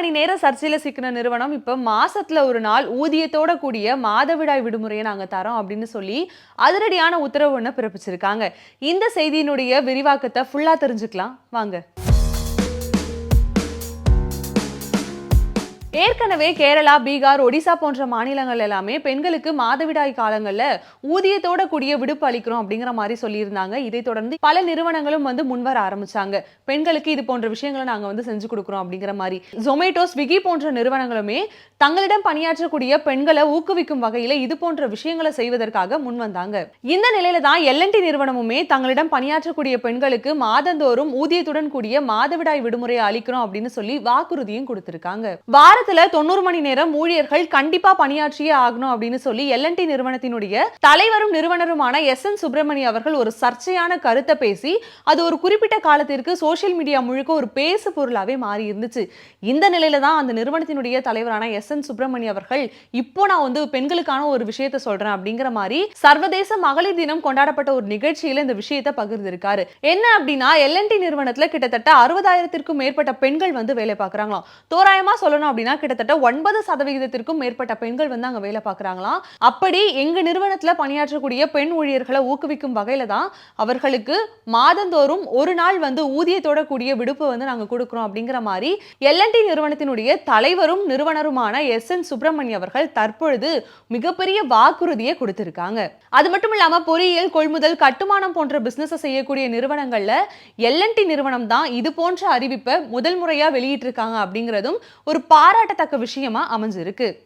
மணி நேர சர்ச்சையில சிக்கின நிறுவனம் இப்ப மாசத்துல ஒரு நாள் ஊதியத்தோட கூடிய மாதவிடாய் விடுமுறையை நாங்க தரோம் அப்படின்னு சொல்லி அதிரடியான உத்தரவு ஒன்று பிறப்பிச்சிருக்காங்க. இந்த செய்தியினுடைய விரிவாக்கத்தை ஃபுல்லா தெரிஞ்சுக்கலாம். வாங்க. ஏற்கனவே கேரளா பீகார் ஒடிசா போன்ற மாநிலங்கள் எல்லாமே பெண்களுக்கு மாதவிடாய் காலங்களில் ஊதியத்தோட கூடிய விடுப்பு அளிக்கிறோம் அப்படிங்கிற மாதிரி சொல்லியிருந்தாங்க. இதை தொடர்ந்து பல நிறுவனங்களும் வந்து முன்வர ஆரம்பிச்சாங்க. பெண்களுக்கு இது போன்ற விஷயங்களை நாங்கள் வந்து செஞ்சு கொடுக்குறோம் அப்படிங்கிற மாதிரி. ஜொமேட்டோ ஸ்விக்கி போன்ற நிறுவனங்களுமே தங்களிடம் பணியாற்றக்கூடிய பெண்களை ஊக்குவிக்கும் வகையில் இது போன்ற விஷயங்களை செய்வதற்காக முன் வந்தாங்க. இந்த நிலையில தான் எல்என்டி நிறுவனமுமே தங்களிடம் பணியாற்றக்கூடிய பெண்களுக்கு மாதந்தோறும் ஊதியத்துடன் கூடிய மாதவிடாய் விடுமுறையை அளிக்கிறோம் அப்படின்னு சொல்லி வாக்குறுதியும் கொடுத்திருக்காங்க. வாரத்துல தொண்ணூறு மணி நேரம் ஊழியர்கள் கண்டிப்பா பணியாற்றியே ஆகணும் அப்படின்னு சொல்லி எல்என்டி நிறுவனத்தினுடைய தலைவரும் நிறுவனருமான எஸ் என் சுப்பிரமணி அவர்கள் ஒரு சர்ச்சையான கருத்தை பேசி அது ஒரு குறிப்பிட்ட காலத்திற்கு சோசியல் மீடியா முழுக்க ஒரு பேசு பொருளாவே மாறி இருந்துச்சு. இந்த நிலையில தான் அந்த நிறுவனத்தினுடைய தலைவரான எஸ் என் சுப்பிரமணி அவர்கள் இப்போ நான் வந்து பெண்களுக்கான ஒரு விஷயத்த சொல்றேன் அப்படிங்கிற மாதிரி சர்வதேச மகளிர் தினம் கொண்டாடப்பட்ட ஒரு நிகழ்ச்சியில இந்த விஷயத்தை பகிர்ந்திருக்காரு. என்ன அப்படின்னா எல்என்டி நிறுவனத்துல கிட்டத்தட்ட அறுபதாயிரத்திற்கும் மேற்பட்ட பெண்கள் வந்து வேலை பார்க்கறாங்களாம். தோராயமா சொல்லணும் அப்படின்னா கிட்டத்தட்ட ஒன்பது சதவிகிதத்திற்கும் மேற்பட்ட பெண்கள் வந்து அங்க வேலை பார்க்கறாங்களாம். அப்படி எங்க நிறுவனத்துல பணியாற்றக்கூடிய பெண் ஊழியர்களை ஊக்குவிக்கும் வகையில தான் அவர்களுக்கு மாதந்தோறும் ஒரு நாள் வந்து ஊதியத்தோட கூடிய விடுப்பு வந்து நாங்க கொடுக்குறோம் அப்படிங்கிற மாதிரி எல்என்டி நிறுவனத்தினுடைய தலைவரும் நிறுவனருமான எஸ் என் சுப்பிரமணிய அவர்கள் தற்பொழுது மிகப்பெரிய வாக்குறுதியை கொடுத்திருக்காங்க. அது மட்டும் இல்லாம பொறியியல் கொள்முதல் கட்டுமானம் போன்ற பிசினஸ் செய்யக்கூடிய நிறுவனங்கள்ல எல்என்டி நிறுவனம் தான் இது போன்ற அறிவிப்பை முதல் முறையா வெளியிட்டிருக்காங்க அப்படிங்கிறதும் ஒரு பாராட்டு பாராட்டத்தக்க விஷயமா அமைஞ்சிருக்கு.